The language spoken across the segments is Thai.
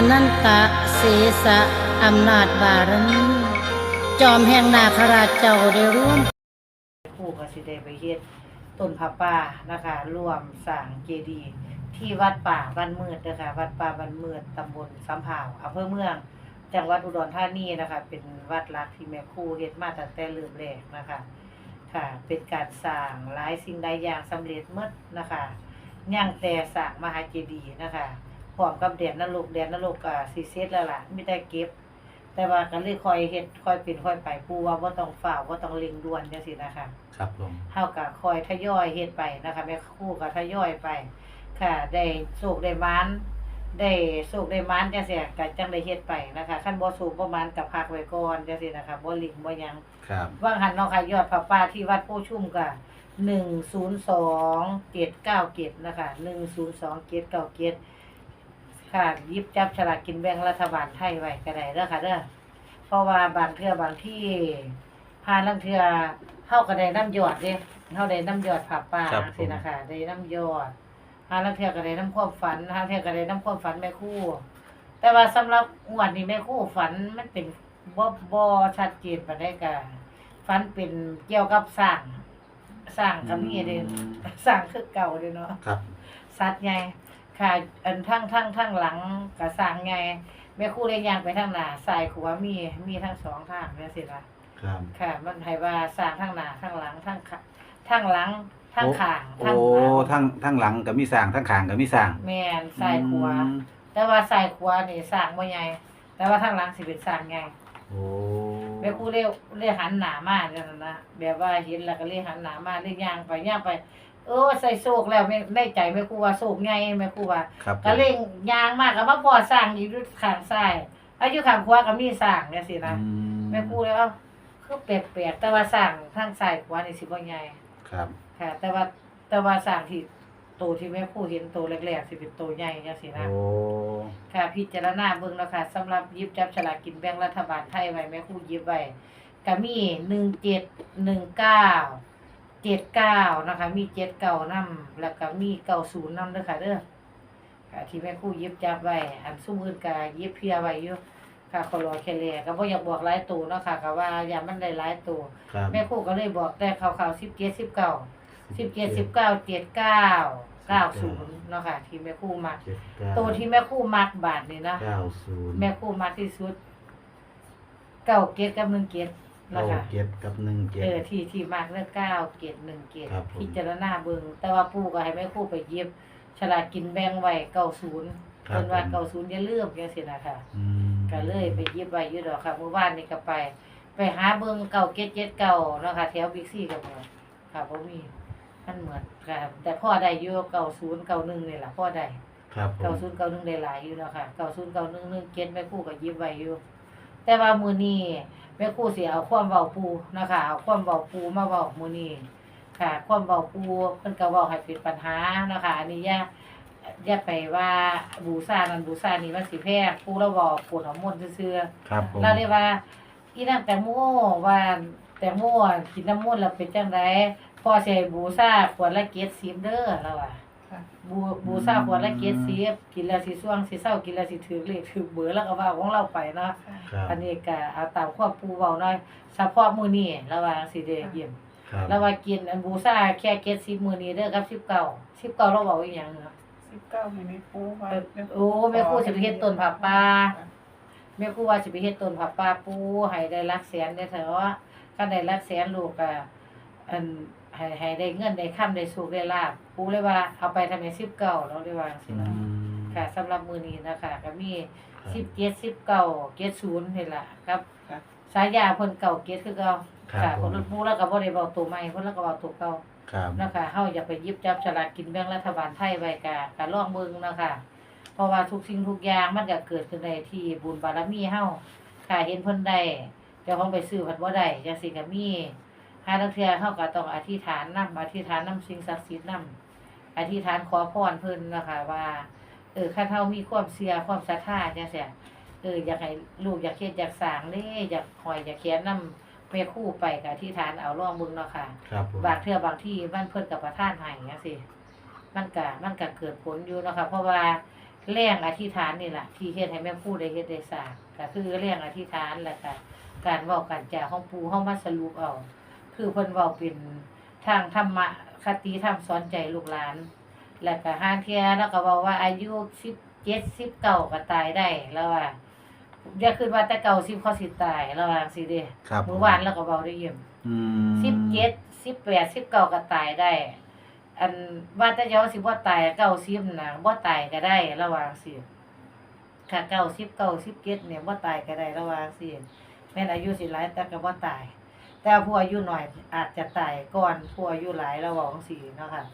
อนันตะเสสะอำนาจบารมีจอมแห่งนาคราชเจ้าได้ร่วมผู้ก็สิได้ไปเฮ็ดต้นผาป่านะคะร่วมสร้างเจดีย์ที่วัดป่าบ้านมืดนะคะวัดป่าบ้านมืดตำบลสำเภาวอำเภอเมืองจังหวัดอุดรธานีนะคะ เป็นวัดหลักที่แม่ครูเฮ็ดมาตั้งแต่เริ่มแรกนะคะค่ะ เป็นการสร้างหลายสิ่งหลายอย่างสำเร็จหมดนะคะย่างแต่สร้างมหาเจดีย์นะคะ พร้อมกับแดนนรกแดนนรกก็สิเสร็จแล้วล่ะมีแต่เก็บ แต่ว่าก็เลยคอยเฮ็ดคอยเป็นคอยไปปูว่าบ่ต้องฝ้าวบ่ต้องเร่งด่วนจังซี่นะคะครับผมเฮาก็คอยทยอยเฮ็ดไปนะคะแม่ครูก็ทยอยไป ค่ะ ได้โชคได้หมานได้โชคได้หมานจังซี่ก็จังได้เฮ็ดไปนะคะคันบ่โชคบ่หมานก็พักไว้ก่อนจังซี่นะคะบ่ลิงบ่หยังครับ ว่างหันเนาะค่ะยอดพระป่าที่วัดโพชุ่มก็102-797นะคะ102-797 ค่ะหยิบจับฉลากกินแบ่งรัฐบาลไทยไว้ก็ได้เด้อค่ะเด้อเพราะว่าบางเทื่อบางที่พาลังเทื่อเฮาก็ได้น้ำยอดเด้เฮาได้น้ำยอดผับป่าสินะคะได้น้ำยอดพาลังเทื่อก็ได้น้ำความฝันพาลังเทื่อก็ได้น้ำความฝันแม่ครูแต่ว่าสำหรับงวดนี้แม่ครูฝันมันเป็นบ่บ่ชัดเจนปานใดก็ฝันเป็นเกี่ยวกับสร้างสร้างก็มีเด้สร้างคือเก่าเด้เนาะครับ สัตว์ใหญ่ ค่ะ อันทั้งทั้งทั้งหลังกระสร้างใหญ่แม่ครู่เลยย่างไปทางหน้าซ้ายขวามีมีทั้งสองทางแม่นสิล่ะครับค่ะ มันให้ว่าสร้างทั้งหน้าทั้งหลังทั้งขทั้งหลังทั้งข้างโอ้ทั้งหลังทั้งทั้งหลังก็มีสร้างทั้งขางก็มีสร้างแม่นซ้ายขวาอืมแต่ว่าซ้ายขวานี่สร้างบ่ใหญ่แต่ว่าทางหลังสิเป็นสร้างใหญ่ โอ้แม่ครู่เลยเลยหันหน้ามาจังนั้นนะแบบว่าเห็นแล้วก็เลยหันหน้ามาเลยย่างไปย่างไป เออใส่โศกแล้วแม่ได้ใจแม่ครู่ว่าโศกใหญ่แม่ครู่ว่าครับผมก็เล่งยางมากก็มาพอสร้างอยู่ด้วยข้างซ้ายอายุข้างขวาก็มีสร้างจังซี่นะอืแม่พูดแล้วาคือแปลกๆแต่ว่าสร้างทางซ้ายขวานี่สิบ่ใหญ่ครับ ค่ะ แต่ว่าแต่ว่าสร้างที่โตที่แม่พูดเห็นโตแรกๆสิเป็นโตใหญ่จังซี่นะ โอ้ ค่ะพิจารณาเบิ่งแล้วค่ะสำหรับหยิบจับฉลากกินแบ่งรัฐบาลไทยไว้แม่ครูหยิบไว้ก็มี1719 79นะคะ มี79นำแล้วก็มี90นำเด้อค่ะเด้อค่ะที่แม่ครู่ยิบจับไว้อันซุ่มอื่นก็ยิบเพียไว้อยู่ค่ะขอรอแค่แลก็บ่อยากบอกหลายตัวเนาะค่ะก็ว่าอย่ามันได้หลายตัวครับแม่ครู่ก็เลยบอกแต่คร่าวๆ17 19 17 19 79 90เนาะค่ะ ที่แม่ครู่มักเจ็ดเก้าตัวที่แม่ครู่มักบาทนี่นะเก้าศูนย์แม่ครู่มักที่สุดเก้าเกตกับหนึ่งเกต นะเก้าคะเจ็ดกับหนึ่งเจ็ด เออที่ที่มักเรื่องเก้าเกตหนึ่งเกตครับผม พิจารณาเบิ่งแต่ว่าปู่ก็ให้แม่ครู่ไปเย็บฉลากกินแบ่งไว้90ครัเพิ่บนว่าผมเก่าศูนย์อย่าลืมจังซี่นะคะอืมก็เลยไปหยิบไว้อยู่ดอกค่ะเมื่อวานนี่ก็ไป ไปหาเบิ่งเก่าเก็ดเจ็ดเก่าเนาะค่ะแถวบิ๊กซีก็บ่ค่ะบ่มีมันเหมือนค่ะแต่พ่อได้อยู่เก่าศูนย์เก่าหนึ่งนี่ล่ะพ่อได้ ครับผเก่ามศูนย์เก่าหนึ่งได้หลายอยู่เนาะค่ะเก่าศูนย์เก่าหนึ่งหนึ่งเก็ดแม่ครู่ก็หยิบไว้อยู่ แต่ว่ามื้อนี้ แม่ครู่สิเอาความเว้าปูนะคะเอาความเว้าปูมาเว้ามื้อนี้ค่ะ ความเว้าปูเพิ่นก็เว้าให้เป็นปัญหาเนาะค่ะอันนี้อย่าอย่าไปว่าบูซานั้นบูซานี้มันสิแพงผู้เราบอกปวดหัวมนต์ซื่อครับผมๆเราเรียกว่าอีนางแตงโมว่าแตงโมกินน้ำมนต์แล้วเป็นจังไดพ่อสิให้บูซาขวดละ70เด้อแล้วอะ บูบูซาขวดละ70กินแล้วสิส่วงสิเศร้ากินแล้วสิถือเลขถือเบอร์แล้วก็ว่าของเราไปเนาะครับอันนี้ก็เอาตามความปูเว้าหน่อยเฉพาะมื้อนี้ระว่าสิได้เยี่ยมครับแล้วว่ากินอันบูซาแค่70มื้อนี้เด้อกับ19 19เราเว้าอีหยังเนาะสิบเก้าให้แม่ครูว่าโอ้แม่ครูสิไปเฮ็ดต้นผักป่าแม่ครูว่าสิไปเฮ็ดต้นผักป่าปูให้ได้หลักแสนได้เถอะว่าคันได้หลักแสนลูกก็อันให้ให้ได้เงินได้ค่ำได้สุขได้ลาภ ปูเลยว่าเอาไปทำให้19เนาะเลยว่าจังอืซี่นะมค่ะสำหรับมื้อนี้นะคะก็มีครับ17 19 70นี่ล่ะครับ สายาเพิ่นเก่าเกตคือเก่าครับค่ะผเพิ่มนปูแล้วก็บ่ได้เว้าตัวใหม่เพิ่นแล้วก็เว้าตัวเก่า ครับนะคะเฮาอย่าไปหยิบจับฉลากกินแบ่งรัฐบาลไทยไว้กะกะลองเบิ่งเนาะคะเพราะว่าทุกสิ่งทุกอย่างมันก็เกิดขึ้นได้ที่บุญบารมีเฮาค่ะเห็นเพิ่นได้เจ้าของไปซื้อเพิ่นบ่ได้จังซี่ก็มีหาลางเทื่อเฮาก็ต้องอธิษฐานนำอธิษฐานนำสิ่งศักดิ์สิทธิ์นำ อธิษฐานขอพรเพิ่นนะคะว่า เออคันเฮามีความเชื่อความศรัทธาจังซี่เอออยากให้ลูกอยากเฮ็ดอยากสร้างเด้อยากหอยอยากเขียนนำแม่ครูไปก็อธิษฐานเอาลองเบิ่งเนาะค่ะ ครับผม บางเทื่อบางที่มันเพิ่นกับประทานให้จังซี่มันก็มันก็เกิดผลอยู่เนาะค่ะเพราะว่าแรงอธิษฐานนี่แหละที่เฮ็ดให้แม่พูดได้เฮ็ดได้สร้างก็คือแรงอธิษฐานแล้วก็การเว้ากันจาของปู่เฮามาสรุปเอา คือเพิ่นเว้าเป็นทางธรรมะ คติธรรมสอนใจลูกหลาน แล้วก็ห้าเที่ยแล้วก็เว้าว่าอายุ17 19ก็ตายได้แล้วว่าอย่าคิดว่าแต่เก่า10เขาสิตายแล้วว่าจังซี่เด้ครับเมื่อวานเราก็เว้าได้ยินอืมสิบเจ็ดสิบแปดสิบเก้าก็ตายได้ อันว่าแต่เจ้าสิบ่ตายเก้าสิบนะบ่ตายก็ได้ระหว่างสิค่ะเก้าสิบเก้าสิบเจ็ดเนี่ยบ่ตายก็ได้ระหว่างสิแม่นอายุสิหลายแต่ก็บ่ตาย แต่ผู้อายุน้อยอาจจะตายก่อนผู้อายุหลายระหว่างสิเนาะค่ะ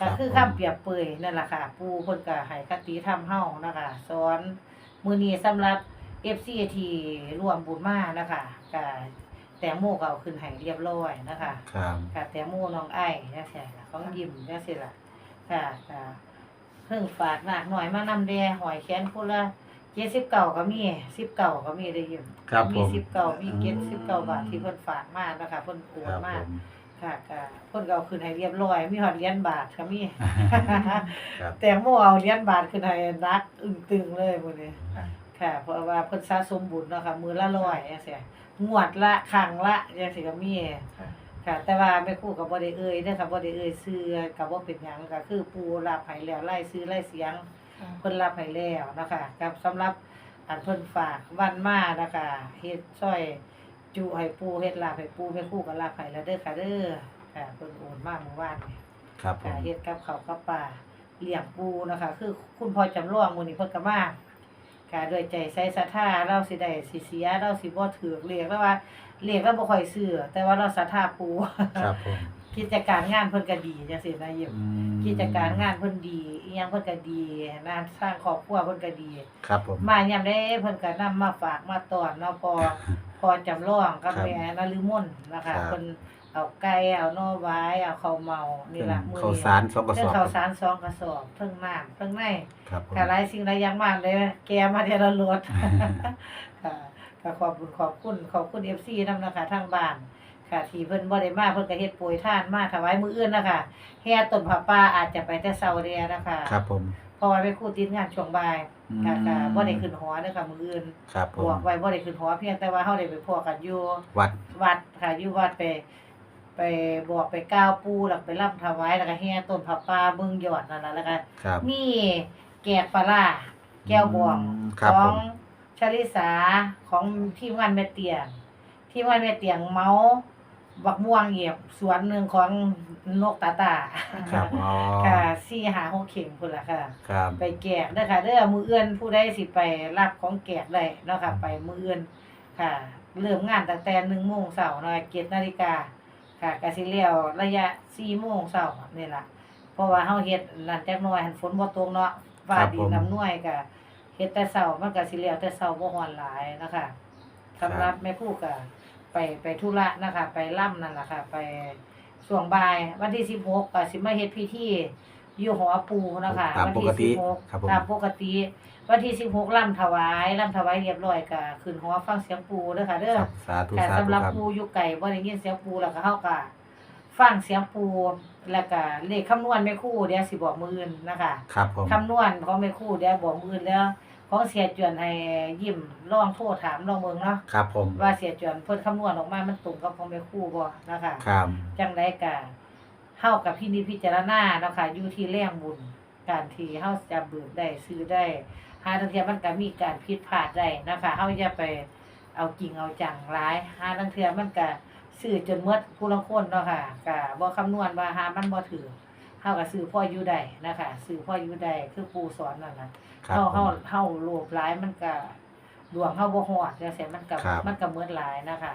ก็คือคำเปรียบเปยนั่นล่ะค่ะ ปู่เพิ่นก็ให้คติธรรมเฮานะคะสอนมื้อนี้สำหรับ FC ที่ร่วมบุญมานะคะก็แตงโมก็เอาขึ้นให้เรียบร้อยนะคะ ครับ ค่ะแตงโมน้องไอ้จังซี่ล่ะของยิ้มจังซี่ล่ะค่ะค่ะเพิ่งฝากหนักหน่อยมานำแดหอยแขนคนละ 79ก็มี19ก็มีได้ยิ้มครับผมีม19มี79บาทที่เพิ่นฝากมานะคะเพิ่นโอคนรับมาผมค่ะก็เพิ่นก็เอาขึ้นให้เรียบร้อย มีฮอดเหรียญบาทก็มี ครับ แตงโมเอาเหรียญบาทขึ้นให้นักอึ้งตึงเลยมื้อนี้ ค่ะ เพราะว่าเพิ่นสะสมบุญเนาะค่ะ มือละร้อยจังซี่งวดละครั้งละจังซี่ก็มีค่ะแต่ว่าแม่ครูก็บ่ได้เอ่ยเด้อค่ะบ่ได้เอ่ยชื่อก็บ่เป็นหยังก็คือปู่รับให้แล้วไล่ชื่อไล่เสียง เพิ่นรับให้แล้วนะคะกับสำหรับอันเพิ่นฝากวันมานะคะเฮ็ดช่วยจุให้ปู่เฮ็ดลาบให้ปู่แม่ครูก็รับให้แล้วเด้อค่ะเด้อค่ะเพิ่นโอนมาเมื่อวานนี้ครับผค่ะม เฮ็ดกับข้าวกับปลาเลี้ยงปูนะคะ คือคุณพ่อจำลองมื้อนี้เพิ่นก็มาค่ะด้วยใจใส่ศรัทธาเราสิได้สิเสียเราสิบ่ถูกเรียกแล้วว่าเรียกเราบ่ค่อยซื้อแต่ว่าเราศรัทธาปู ครับผม กิจการงานเพิ่นก็ดีจังซี่นะยิมอืมกิจการงานเพิ่นดีอีหยังเพิ่นก็ดีงานสร้างครอบครัวเพิ่นก็ดี ครับผม มายามใดเพิ่นก็นำมาฝากมาต้อนเนาะพอพอจำลองกับครับแม่นฤมลนะคะครับ เพิ่นเอาไก่เอาหน่อไว้เอาข้าวเมานี่ล่ะมื้อข้าวนี้สารสองกระสเรื่องอบข้าวสารสองกระสอบเพิ่งน้ำเพิ่งใน ครับผม ค่ะหลายสิ่งหลายอย่างมากเลยแกมาเทละรถ ค่ะก็ขอบคุณขอบคุณขอบคุณ FC นำนะคะทางบ้าน ค่ะที่เพิ่นบ่ได้มาเพิ่นก็เฮ็ดโปรยทานมาถวายมื้ออื่นนะคะแห่ต้นผ้าป่าอาจจะไปแต่เช้าเด้นะคะครับผม เพราะว่าไปครูติดงานช่วงบ่ายอืมค่ะก็บ่ได้ขึ้นหอเด้อค่ะมื้ออื่นครับผบมอกไว้บ่ได้ขึ้นหอเพียงแต่ว่าเฮาได้ไปพอกันอยู่ วัด วัดค่ะอยู่วัดไป ไปบอกไปกล่าวปู่แล้วก็ไปรับถวายแล้วก็แห่ต้นผ้าป่าเบิ่งยอดนั่นล่ะแล้วก็ครับมีแกกปลาร้าแก้วบวงอืมคขรับอผงม ชลิสาของทีมงานแม่เตียงทีมงานแม่เตียงเมา บักม่วงเหยียบสวนหนึ่งของนกตาตาครับอ๋อค่ะสี่หาหกเข่งพุ่นล่ะค่ะ ครับไปแกะเด้อค่ะเด้อมือเอื้อนผู้ใดสิไปรับของแกะได้เนาะค่ะ ไปมือเอื้อนค่ะ เริ่มงานตั้งแต่หนึ่งโมงเช้าเนาะเจ็ดนาฬิกาค่ะกสิแล้วระยะสี่โมงเช้านี่ล่ะเพราะว่าเฮาเฮ็ดนั่นจักหน่อยหันฝนบ่ตกเนาะฟ้าดีน้ำน่วยก็เฮ็ดแต่เช้ามันก็สิแล้วแต่เช้าบ่ฮ้อนหลายนะคะสำหรับแม่ครูก็ ไปไปธุระนะคะ ไปล่ำนั่นล่ะค่ะ ไปช่วงบ่าย วันที่16ก็สิมาเฮ็ดพิธีอยู่หอปูนะคะตามวัปกติที่ครับผม16ตามปกติ วันที่16ล่ำถวายล่ำถวายเรียบร้อยก็ขึ้นหอฟังเสียงปูเด้อค่ะเด้อ ครับสาธุค่ะสาสำธุหรับครับ ปูอยู่ไก่บ่ได้ยินเสียงปูแล้วก็เฮาก็ฟังเสียงปูแล้วก็เลขคำนวณแม่ครู่เดี๋ยวสิบอกมื้ออื่นนะคะครับผม คำนวณของแม่ครู่เดี๋ยวบอกมื้ออื่นแล้ว ของเสียจวนให้ยิ้มลองโทรถามลองเบิ่งเนาะครับผมว่าเสียจวนเพิ่นคำนวณออกมามันตรงกับของแม่ครู่บ่นะคะครับจังไดก็เฮากับพี่นิจพิจารณาเนาะค่ะอยู่ที่แรงบุญการที่เฮาจะเบิกได้ซื้อได้หาทางเทียมันก็มีการผิดพลาดได้นะคะเฮาอย่าไปเอาจริงเอาจังหลายหาทางเทียมันก็ซื้อจนหมดผู้ละคนเนาะค่ะก็บ่คำนวณว่าหามันบ่ถือเฮาก็ซื้อพ่ออยู่ได้นะคะซื้อพ่ออยู่ได้คือปู่สอนนั่นน่ะ ครับ เฮาผเฮามเฮาโลภหลายมันก็ดวงเฮาบ่ฮอดจังซี่มันก็ครับ มันก็หมดหลายนะคะ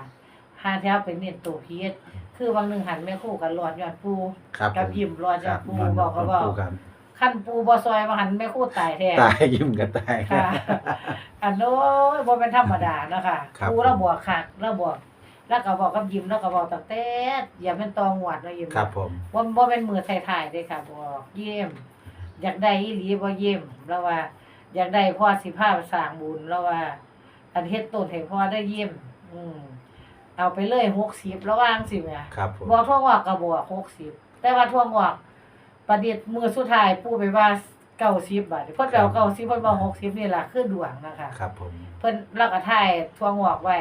หาเที่ยวเป็นเน้นตัวพีชคือบางหนึงหันแม่ครู่กันรอดยอดปูครับกับผมยิ้มรอดคยอรัดปูบอกก็บอกครับคันปูบ่ซอยมาหันแม่ครู่ตายแท้ ตายยิ้มกันตาย ค่ะ อันโน้ยบ่เป็นธรรมดานะคะครับปูเราบอกคักเราบอกแล้วก็บอกกับยิ้มแล้วก็บอกตั้งแต่อย่าเป็นตองหวดเนาะยิ้มครับผม ว่าบ่เป็นมือถ่ายๆเด้ค่ะบอกเยี่ยม อยากได้อีหลีบ่เยี่ยมแล้วว่า อยากได้พ่อสิพาไปสร้างบุญแล้วว่า อันเฮ็ดต้นให้พ่อได้เยี่ยม อืม เอาไปเลย60ระหว่างสิแหม่ครับผมบอกทั่วงอกก็บอก60แต่ว่าทั่วงอกประดิษฐ์มือสุดท้ายปู่ไปว่าเก้าสิบบาทเพิ่นเอาเก้าสิบเพิ่นบอกหกสิบนี่ล่ะคือดวงนะคะครับผมเพิ่นเราก็ถ่ายทวงอกไว้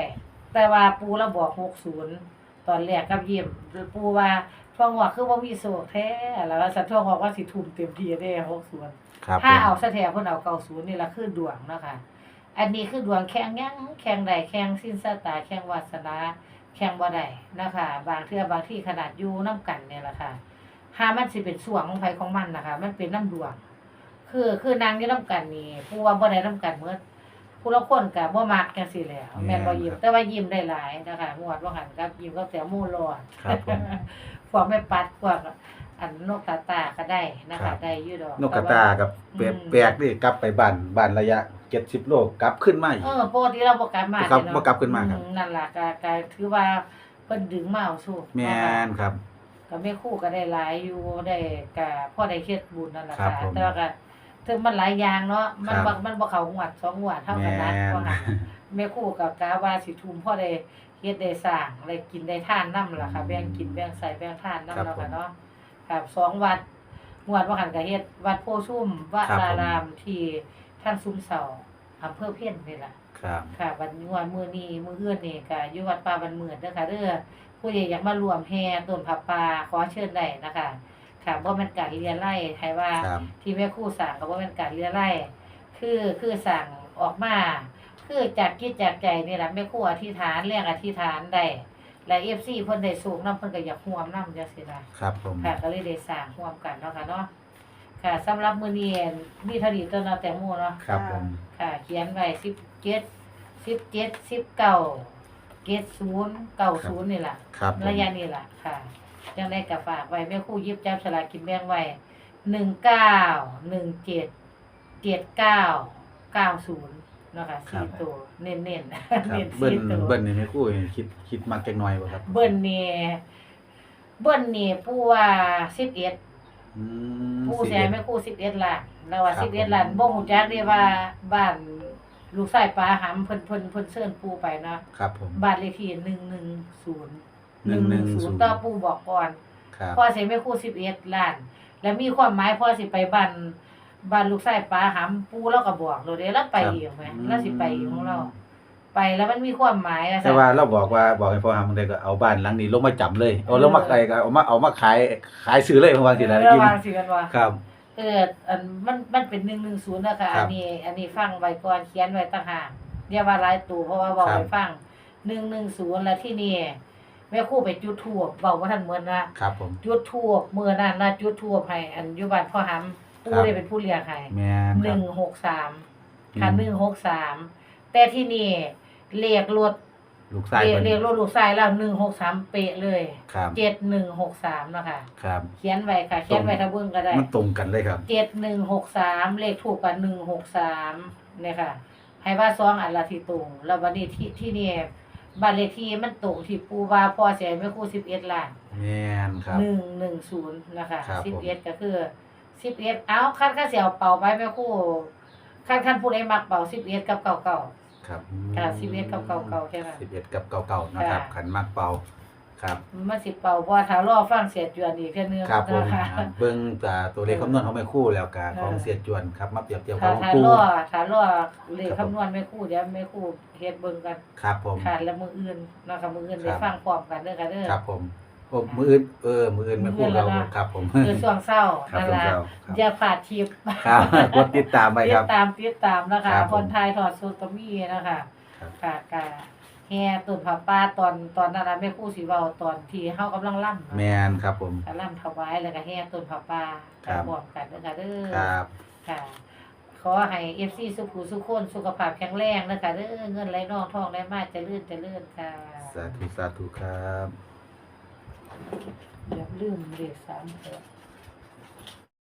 แต่ว่าปูเราบอกหกศูนย์ตอนแรกกับยิ้มปูว่าทวงอกคือบ่มีโศกแท้แล้วว่าสัตว์ทวงอกว่าสิทุ่มเต็มที่ได้หกศูนย์ ครับผถ้ามเอาซะแท้เพิ่นเอาเก้าศูนย์นี่ล่ะคือดวงเนาะค่ะ อันนี้คือดวงแข่งหยังแข่งใดแข่งสิ้นสตาแข่งวาสนาแข่งบ่ได้นะคะบางเทื่อบางที่ขนาดอยู่นํกันเนี่ยล่ะค่ะหามันสิเป็นส่วงของไผของมันนะคะ มันเป็นน้ำดวง คือคือนางอยู่นํกันนี่ผู้ว่าบ่ได้นํกันเมื่อผู้ละคนก็บ่มักจังซี่แหล้วแม่นบ่ยิ้มแต่ว่ายิ้มได้หลายนะคะงวดว่าหันกับยิ้มกับแตวหมู่รอดครับผมพวกแม่ปัดพวก อันนกตาตาก็ได้นะครัคะบ ได้อยู่ดอกนกกระตากับแปลกอืมแปลกนี่กลับไปบ้านบ้านระยะ70โลกลับขึ้นมาอีก เออปกติเราบ่กลับมาครับเนาะบ่กลับขึ้นมาครับ อืนั่นล่ะก็ก็ถือว่าเพิ่นดึงมาเอาสู้แม่นครับ ก็แม่ครู่ก็ได้หลายอยู่ได้ก็พอได้เฮ็ดบุญนั่นล่ะครับค่ะผมแต่ว่าก็ถึงมันหลายอย่างเนาะมันครับบ่มันบ่เข้างวดสองงวดเท่ากันนะแม่น เพราะหันแม่ครู่ก็กะว่าสิทุ่มพอได้เฮ็ดได้สร้างได้กินได้ทานนํล่ะค่ะแบ่งกินแบ่งใส่แบ่งทานนํครับแล้วผค่ะมเนาะ ครับสองวัดงวดว่าหันก็เฮ็ดวัดโพชุ่มวครับผมรารามที่ทางซุ้มเสาอำเภอเพี้ยนนี่ล่ะ ครับ ค่ะวันนี้วันมื้อนี้มื้ออื่นนี่ก็อยู่วัดป่าบันเมือดเด้อค่ะเด้อผู้ใหญ่อยากมารวมแห่ต้นผับป่าขอเชิญได้นะคะค่ะบ่แม่นการเลียไล่ให้ว่า ครับ ที่แม่ครู่สั่งก็บ่แม่นการเลียไล่คือคือสั่งออกมา คือจากคิดจากใจนี่ล่ะแม่ครู่อธิษฐานแรงอธิษฐานได้ และ FC เพิ่นได้สูงนํเพิ่นก็อยากร่วมนํจังซี่ล่ะครับผม ค่ะก็เลยได้สร้างร่วมกันเนาะค่ะเนาะค่ะสำหรับมื้อนี้มีเท่านี้ตัวเนาะแตงโมเนาะ ครับผม ค่ะเขียนไว้สิบเจ็ดสิบเจ็ดสิบเก้าเกตศูนย์เก้าศูนย์นี่แหละครับผมระยะนี่แหละค่ะจังได้กับฝากไว้แม่ครู่ยิบจับสลากกินแบ่งไว้หนึ่งเก้าหนึ่งเจ็ดเจ็ดเก้าเก้าศูนย์ เนาะคะสี่ตัวเน้นๆเน้นครับสี่เบิ้ลตัวเบิ้ลนี่ให้คู่คิดคิดมักจักหน่อยบ่ครับเบิ้ลนี่เบิ้ลนี่ผู้ว่าสิบเอ็ดอืมผู้สิแสเอ็ดแม่ครู่สิบเอ็ดล้านแล้วว่าครัสิบบเอ็ดผมล้านบ่ฮู้จักเด้ว่าบ้านลูกชายปลาหำเพิ่นเพิ่นเพิ่นเชิญปู่ไปเนาะครับผม บ้านเลขที่110 110 110 ต่อปู่บอกก่อน ครับ พ่อสิแม่ครู่11ล้าน แล้วมีความหมายพ่อสิไปบ้าน บ้านลูกชายปลาหำปู่เราก็บอกเราเด้เราไปเองแหมเราสิไปเองของเรา ไปแล้วมันมีความหมายอะแต่ว่าเราบอกว่าบอกให้พ่อทำได้ก็เอาบ้านหลังนี้ลงมาจำเลยเอาลงมาขายก็เอามาเอามาขายขายซื้อเลยเพราะว่าสิได้ระกินวังสิกันว่าครับ เอออันมันมันเป็น110นะคะครัอับนนี้ อันนี้ฟังไว้ก่อนเขียนไว้ต่างหากเรียกว่าหลายตัวเพราะว่าบอกครับให้ฟัง110แล้วที่นี่แม่ครู่ไปจุดธูปเว้าบ่ทันเหมือนนะครับผม จุดทูบมือนั้นนะจุดทูบให้อันอยุบันพ่อหำ ครัปู่บได้เป็นผู้เลี้ยงให้แม่นหครันึ่บงหกสามอืมค่ะหนึ่งหกสามแต่ที่นี่เลขรถลูกชายเลขเพิ่นเลขรถลูกชายแล้วหนึ่งหกสามเป๊ะเลยครับ เจ็ดหนึ่งหกสามเนาะค่ะ ครับ เขียนไว้ค่ะ เขียนไว้ถ้าเบิ่งก็ได้มันตรงกันเลยครับ เจ็ดหนึ่งหกสามเลขถูกกันหนึ่งหกสามเนี่ยค่ะ ให้ว่าซองอันละที่ตรงแล้ววันนี้ที่ที่นี่บ้านเลขที่มันตรงที่ปูว่าพ่อเสียไม่ครู่สิบเอ็ดล้าน แม่นครับ หนึ่งหนึ่งศูนย์นะคะครับสิบผมเอ็ดก็คือ สิบเอ็ดเอาขั้นขั้นเสียวเป่าไปแม่ครู่ขั้นขั้นผู้ใดมักเป่าสิบเอ็ดกับเก่าเก่าครับค่ะ11กับเก่าๆใช่ไหม11กับเก่าๆนะครับ ค่ะ ขันมักเป่าครับ มันสิเป่าเพราะว่าถ้ารอฟังเสียจวนอีกแค่อนึงครับผมนะคะเบิ่งแต่ตัวเลขคำนวณของแม่ครู่แล้วกาเออของเสียจวนครับมาเปรียบเทียบกัถ้าบของถ้าปูรอถ้ารอเลขครับผม คำนวณแม่ครู่เดี๋ยวแม่ครู่เฮ็ดเบิ่งกันครับผม ค่ะแล้วมืออื่นเนาะค่ะมืออื่นคได้รับ ฟังพร้อมกันเด้อค่ะเด้อ ครับผม โอ้มืออื่นเออมืออื่นแม่ครู่มื้ออื่เรานแล้วนะครับ ผมคือช่วงเช้าครับนั่นช่วงล่ะเช้าครับอย่าพลาดทิปครับกดติดตามไปติคดรับ ตามติดตามนะคะครับผมคนไทยถอดสูตรก็มีนะคะครับ ค่ะกะแฮ่ต้นผับป้าตอนตอนนั้นน่ะแม่ครู่สิเว้าตอนที่เฮากำลังล่ำแมนครับผมกล่ำถวายแล้วก็แฮ่ต้นผับป้าครับพร้อมกันเด้อค่ะเด้อ ครับ ค่ะขอให้ FC สุขุสุขคนสุขภาพแข็งแรงนะคะเด้อเงินไหลนองทองไหลมาเจริญเจริญค่ะ สาธุสาธุครับ อย่าลืมเลข3เถอะ